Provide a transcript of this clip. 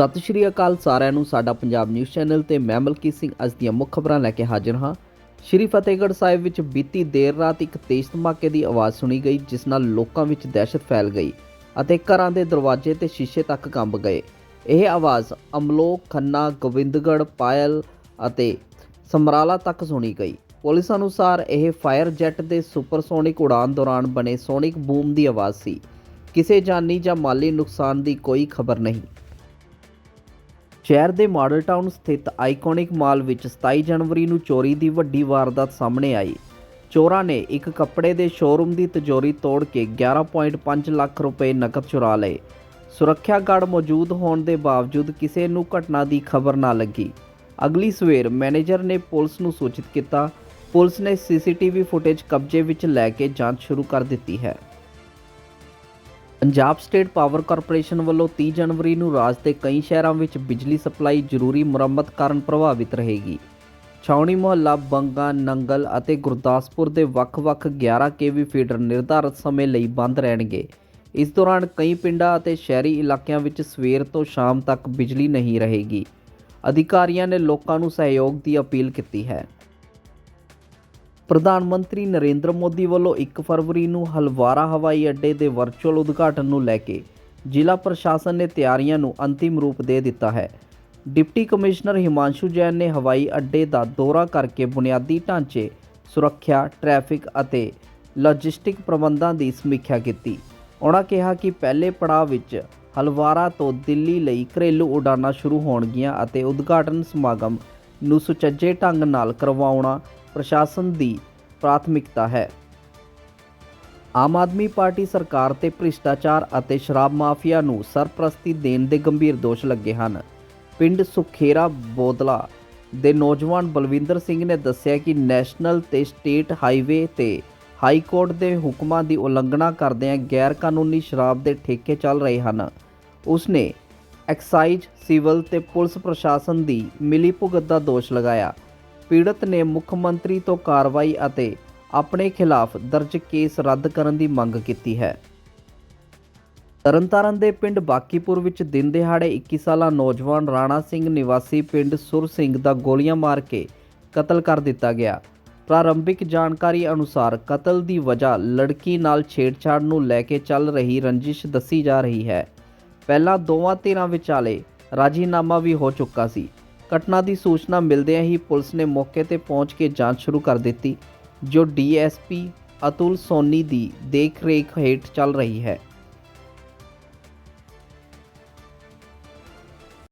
ਸਤਿ ਸ਼੍ਰੀ ਅਕਾਲ ਸਾਰਿਆਂ ਨੂੰ, ਸਾਡਾ ਪੰਜਾਬ ਨਿਊਜ਼ ਚੈਨਲ ਤੇ ਮੈਂ ਮਲਕੀਤ ਸਿੰਘ ਅੱਜ ਦੀਆਂ ਮੁੱਖ ਖਬਰਾਂ ਲੈ ਕੇ ਹਾਜ਼ਰ ਹਾਂ। ਸ਼੍ਰੀ ਫਤਿਹਗੜ੍ਹ ਸਾਹਿਬ ਵਿੱਚ ਬੀਤੀ ਦੇਰ ਰਾਤ ਇੱਕ ਤੇਜ਼ ਧਮਾਕੇ ਦੀ ਆਵਾਜ਼ ਸੁਣੀ ਗਈ, ਜਿਸ ਨਾਲ ਲੋਕਾਂ ਵਿੱਚ ਦਹਿਸ਼ਤ ਫੈਲ ਗਈ ਅਤੇ ਘਰਾਂ ਦੇ ਦਰਵਾਜ਼ੇ ਤੇ ਸ਼ੀਸ਼ੇ ਤੱਕ ਕੰਬ ਗਏ। ਇਹ ਆਵਾਜ਼ ਅਮਲੋ ਖੰਨਾ, ਗੋਬਿੰਦਗੜ੍ਹ, ਪਾਇਲ ਅਤੇ ਸਮਰਾਲਾ ਤੱਕ ਸੁਣੀ ਗਈ। ਪੁਲਿਸ ਅਨੁਸਾਰ ਇਹ ਫਾਇਰ ਜੈਟ ਦੇ ਸੁਪਰਸੋਨਿਕ ਉਡਾਨ ਦੌਰਾਨ ਬਣੇ ਸੋਨਿਕ ਬੂਮ ਦੀ ਆਵਾਜ਼ ਸੀ। ਕਿਸੇ ਜਾਨੀ ਜਾਂ ਮਾਲੀ ਨੁਕਸਾਨ ਦੀ ਕੋਈ ਖਬਰ ਨਹੀਂ। ਸ਼ਹਿਰ ਦੇ ਮਾਡਲ ਟਾਊਨ ਸਥਿਤ ਆਈਕੋਨਿਕ ਮਾਲ ਵਿੱਚ 27 ਜਨਵਰੀ ਨੂੰ ਚੋਰੀ ਦੀ ਵੱਡੀ ਵਾਰਦਾਤ ਸਾਹਮਣੇ ਆਈ। ਚੋਰਾਂ ਨੇ ਇੱਕ ਕੱਪੜੇ ਦੇ ਸ਼ੋਰੂਮ ਦੀ ਤਿਜੋਰੀ ਤੋੜ ਕੇ 11.5 ਲੱਖ ਰੁਪਏ ਨਕਦ ਚੁਰਾ ਲਏ। ਸੁਰੱਖਿਆ ਗਾਰਡ ਮੌਜੂਦ ਹੋਣ ਦੇ ਬਾਵਜੂਦ ਕਿਸੇ ਨੂੰ ਘਟਨਾ ਦੀ ਖਬਰ ਨਾ ਲੱਗੀ। ਅਗਲੀ ਸਵੇਰ ਮੈਨੇਜਰ ਨੇ ਪੁਲਿਸ ਨੂੰ ਸੂਚਿਤ ਕੀਤਾ, ਪੁਲਿਸ ਨੇ ਸੀਸੀਟੀਵੀ ਫੁਟੇਜ ਕਬਜ਼ੇ ਵਿੱਚ ਲੈ ਕੇ ਜਾਂਚ ਸ਼ੁਰੂ ਕਰ ਦਿੱਤੀ ਹੈ। ਪੰਜਾਬ ਸਟੇਟ ਪਾਵਰ ਕਾਰਪੋਰੇਸ਼ਨ ਵੱਲੋਂ 30 ਜਨਵਰੀ ਨੂੰ ਰਾਜ ਦੇ ਕਈ ਸ਼ਹਿਰਾਂ ਵਿੱਚ ਬਿਜਲੀ ਸਪਲਾਈ ਜ਼ਰੂਰੀ ਮੁਰੰਮਤ ਕਾਰਨ ਪ੍ਰਭਾਵਿਤ ਰਹੇਗੀ। ਛਾਉਣੀ, ਮੁਹੱਲਾ, ਬੰਗਾ, ਨੰਗਲ ਅਤੇ ਗੁਰਦਾਸਪੁਰ ਦੇ ਵੱਖ-ਵੱਖ 11 ਕੇਵੀ ਫੀਡਰ ਨਿਰਧਾਰਤ ਸਮੇਂ ਲਈ ਬੰਦ ਰਹਿਣਗੇ। ਇਸ ਦੌਰਾਨ ਕਈ ਪਿੰਡਾਂ ਅਤੇ ਸ਼ਹਿਰੀ ਇਲਾਕਿਆਂ ਵਿੱਚ ਸਵੇਰ ਤੋਂ ਸ਼ਾਮ ਤੱਕ ਬਿਜਲੀ ਨਹੀਂ ਰਹੇਗੀ। ਅਧਿਕਾਰੀਆਂ ਨੇ ਲੋਕਾਂ ਨੂੰ ਸਹਿਯੋਗ ਦੀ ਅਪੀਲ ਕੀਤੀ ਹੈ। ਪ੍ਰਧਾਨ ਮੰਤਰੀ ਨਰਿੰਦਰ ਮੋਦੀ ਵੱਲੋਂ 1 ਫਰਵਰੀ ਨੂੰ ਹਲਵਾਰਾ ਹਵਾਈ ਅੱਡੇ ਦੇ ਵਰਚੁਅਲ ਉਦਘਾਟਨ ਨੂੰ ਲੈ ਕੇ ਜ਼ਿਲ੍ਹਾ ਪ੍ਰਸ਼ਾਸਨ ਨੇ ਤਿਆਰੀਆਂ ਨੂੰ ਅੰਤਿਮ ਰੂਪ ਦੇ ਦਿੱਤਾ ਹੈ। ਡਿਪਟੀ ਕਮਿਸ਼ਨਰ ਹਿਮਾਂਸ਼ੂ ਜੈਨ ਨੇ ਹਵਾਈ ਅੱਡੇ ਦਾ ਦੌਰਾ ਕਰਕੇ ਬੁਨਿਆਦੀ ਢਾਂਚੇ, ਸੁਰੱਖਿਆ, ਟ੍ਰੈਫਿਕ ਅਤੇ ਲਾਜਿਸਟਿਕ ਪ੍ਰਬੰਧਾਂ ਦੀ ਸਮੀਖਿਆ ਕੀਤੀ। ਉਹਨਾਂ ਕਿਹਾ ਕਿ ਪਹਿਲੇ ਪੜਾਅ ਵਿੱਚ ਹਲਵਾਰਾ ਤੋਂ ਦਿੱਲੀ ਲਈ ਘਰੇਲੂ ਉਡਾਨਾਂ ਸ਼ੁਰੂ ਹੋਣਗੀਆਂ ਅਤੇ ਉਦਘਾਟਨ ਸਮਾਗਮ ਨੂੰ ਸੁਚੱਜੇ ਢੰਗ ਨਾਲ ਕਰਵਾਉਣਾ ਪ੍ਰਸ਼ਾਸਨ ਦੀ ਪ੍ਰਾਥਮਿਕਤਾ ਹੈ। ਆਮ ਆਦਮੀ ਪਾਰਟੀ ਸਰਕਾਰ ਤੇ ਭ੍ਰਿਸ਼ਟਾਚਾਰ ਅਤੇ ਸ਼ਰਾਬ ਮਾਫੀਆ ਨੂੰ ਸਰਪ੍ਰਸਤੀ ਦੇਣ ਦੇ ਗੰਭੀਰ ਦੋਸ਼ ਲੱਗੇ ਹਨ। ਪਿੰਡ ਸੁਖੇਰਾ ਬੋਦਲਾ ਦੇ ਨੌਜਵਾਨ ਬਲਵਿੰਦਰ ਸਿੰਘ ਨੇ ਦੱਸਿਆ ਕਿ ਨੈਸ਼ਨਲ ਤੇ ਸਟੇਟ ਹਾਈਵੇ ਤੇ ਹਾਈ ਕੋਰਟ ਦੇ ਹੁਕਮਾਂ ਦੀ ਉਲੰਘਣਾ ਕਰਦਿਆਂ ਗੈਰ ਕਾਨੂੰਨੀ ਸ਼ਰਾਬ ਦੇ ਠੇਕੇ ਚੱਲ ਰਹੇ ਹਨ। ਉਸਨੇ ਐਕਸਾਈਜ਼, ਸਿਵਲ ਤੇ ਪੁਲਿਸ ਪ੍ਰਸ਼ਾਸਨ ਦੀ ਮਿਲੀਭੁਗਤ ਦਾ ਦੋਸ਼ ਲਗਾਇਆ। ਪੀੜਤ ਨੇ ਮੁੱਖ ਮੰਤਰੀ ਤੋਂ ਕਾਰਵਾਈ ਅਤੇ ਆਪਣੇ ਖਿਲਾਫ ਦਰਜ ਕੇਸ ਰੱਦ ਕਰਨ ਦੀ ਮੰਗ ਕੀਤੀ ਹੈ। ਤਰਨਤਾਰਨ ਦੇ ਪਿੰਡ ਬਾਕੀਪੁਰ ਵਿੱਚ ਦਿਨ ਦਿਹਾੜੇ 21 ਸਾਲਾ ਨੌਜਵਾਨ ਰਾਣਾ ਸਿੰਘ ਨਿਵਾਸੀ ਪਿੰਡ ਸੁਰ ਸਿੰਘ ਦਾ ਗੋਲੀਆਂ ਮਾਰ ਕੇ ਕਤਲ ਕਰ ਦਿੱਤਾ ਗਿਆ। ਪ੍ਰਾਰੰਭਿਕ ਜਾਣਕਾਰੀ ਅਨੁਸਾਰ ਕਤਲ ਦੀ ਵਜ੍ਹਾ ਲੜਕੀ ਨਾਲ ਛੇੜਛਾੜ ਨੂੰ ਲੈ ਕੇ ਚੱਲ ਰਹੀ ਰੰਜਿਸ਼ ਦੱਸੀ ਜਾ ਰਹੀ ਹੈ। ਪਹਿਲਾਂ ਦੋਵਾਂ ਧਿਰਾਂ ਵਿਚਾਲੇ ਰਾਜੀਨਾਮਾ ਵੀ ਹੋ ਚੁੱਕਾ ਸੀ। ਘਟਨਾ ਦੀ ਸੂਚਨਾ ਮਿਲਦਿਆਂ ਹੀ ਪੁਲਿਸ ਨੇ ਮੌਕੇ ਤੇ ਪਹੁੰਚ ਕੇ ਜਾਂਚ ਸ਼ੁਰੂ ਕਰ ਦਿੱਤੀ, ਜੋ ਡੀਐਸਪੀ ਅਤੁਲ ਸੋਨੀ ਦੀ ਦੇਖ ਰੇਖ ਹੇਠ ਚੱਲ ਰਹੀ ਹੈ।